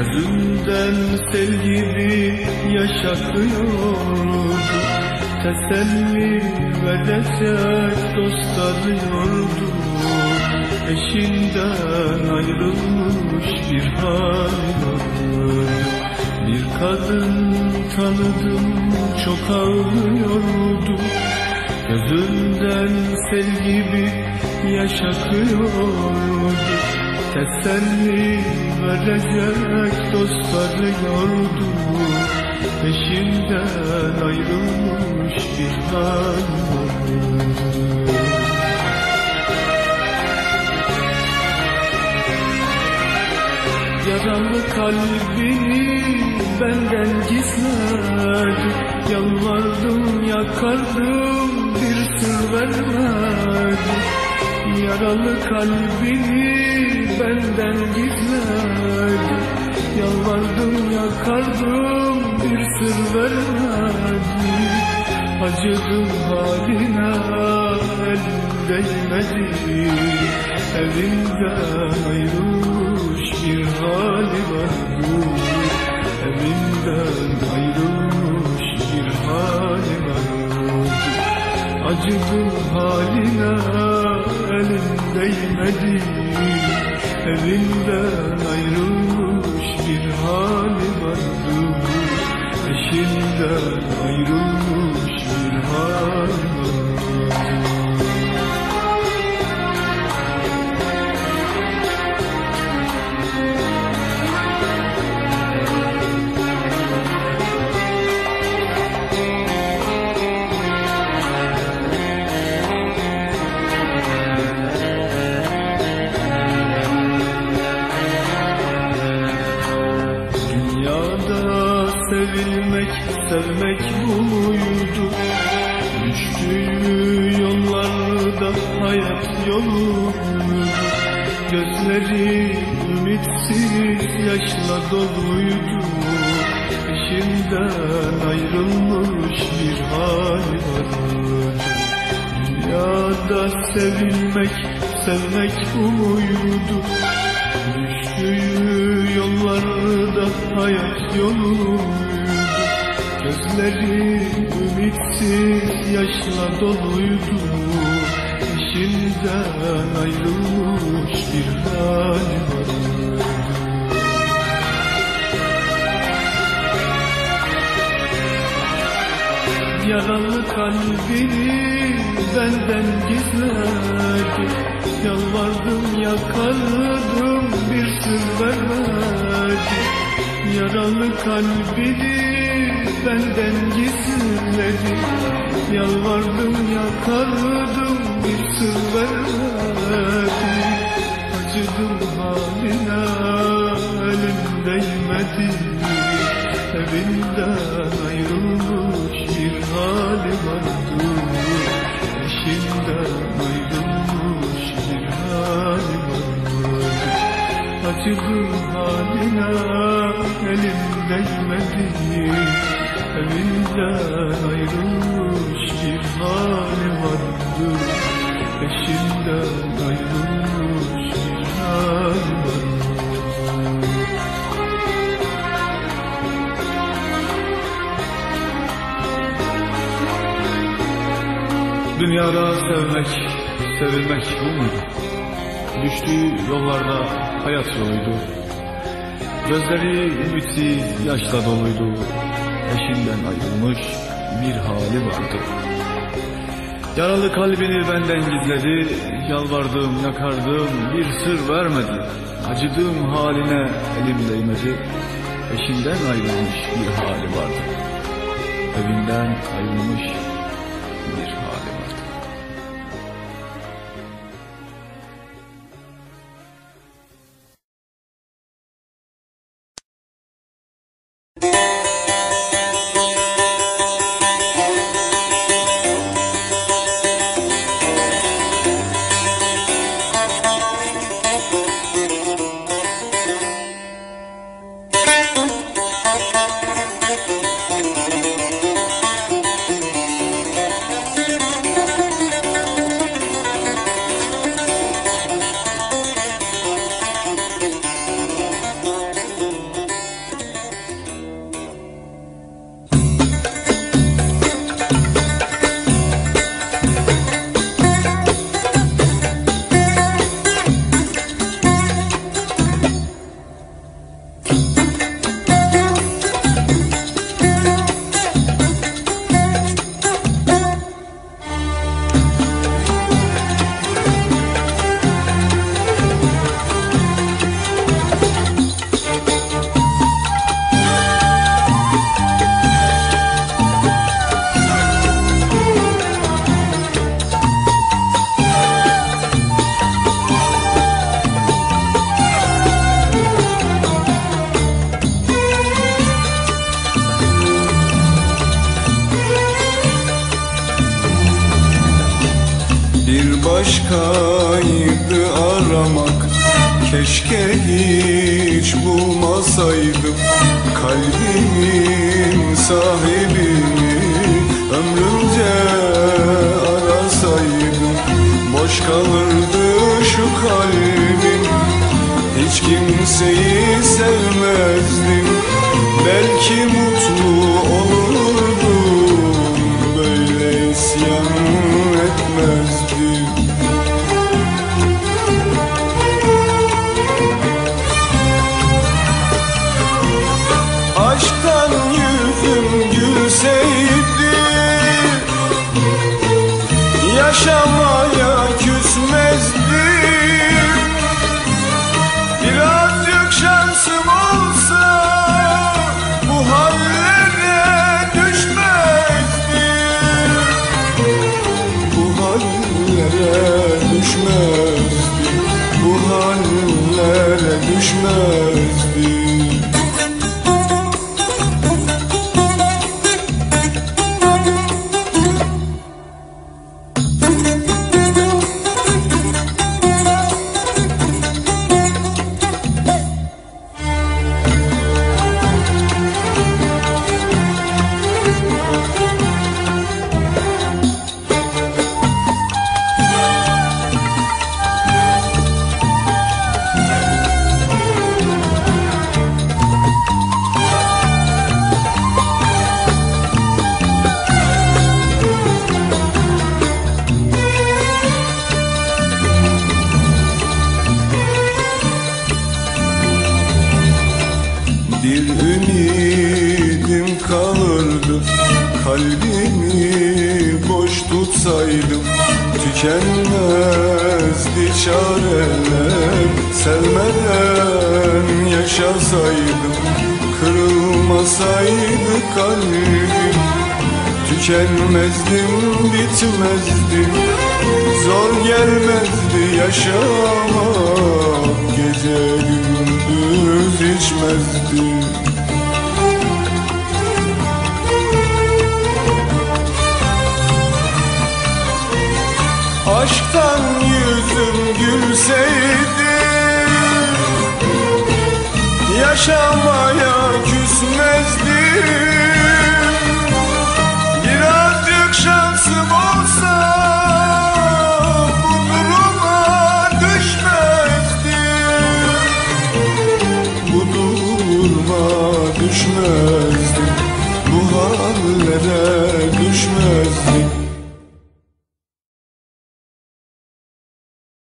Gözünden sel gibi yaş akıyordu Teselli verecek dost arıyordu Eşinden ayrılmış bir hal Bir kadın tanıdım çok ağlıyordu. Gözünden sel gibi yaş akıyordu Teselli verecek dost arıyordu Peşimden ayrılmış bir hal Yaralı kalbini benden gizledi Yalvardım yakardım bir sır vermedi Yaralı kalbini benden gizledi Yalvardım yakardım bir sır vermedi. Acıdım haline elim değmedi. Evinden ayrılmış bir hali vardı Evinden ayrılmış bir hali vardı Acıdım haline elim değmedi Evinden ayrılmış bir hali vardı Eşinden ayrılmış bir hali hayat yolu Gözleri ümitsiz yaşla doluydu. Eşinden ayrılmış bir hali vardı. Dünyada sevilmek, sevmek bu muydu? Düştüğü yollarda hayat yoluydu Gözleri ümitsiz yaşla doluydu Eşinden ayrılmış bir hal vardı Yaralı kalbini benden gizledi Yalvardım yakardım bir sır vermedi. Yaralı kalbini benden gizledi Yalvardım yakardım bir sır vermedi Acıdım haline elim değmedi. Evinden ayrılmış bir hali vardı Eşinden ayrılmış bir hali vardı Acıdım haline elim değmedi Evinden ayrılmış bir hali vardı Eşinden ayrılmış bir hali vardı Dünyada sevmek, sevilmek bu muydu? Düştüğü yollarda hayat yoluydu. Gözleri ümitsiz yaşla doluydu. Eşinden ayrılmış bir hali vardı. Yaralı kalbini benden gizledi, yalvardım, yakardım, bir sır vermedi. Acıdığım haline elim değmedi, eşinden ayrılmış bir hali vardı. Evinden ayrılmış başkaydı aramak. Keşke hiç bulmasaydım. Kalbimin sahibini ömrümce arasaydım. Boş kalırdı şu kalbim. Hiç kimseyi sevmezdim. Belki mutlu olurdum Bir ümidim kalırdı. Kalbimi boş tutsaydım Tükenmezdi çareler. Sevmeden yaşasaydım Kırılmasaydı kalbim Tükenmezdim, bitmezdim. Zor gelmezdi yaşamak. Gece gündüz içmezdim Aşktan yüzüm gülseydi Yaşamaya küsmezdim şansım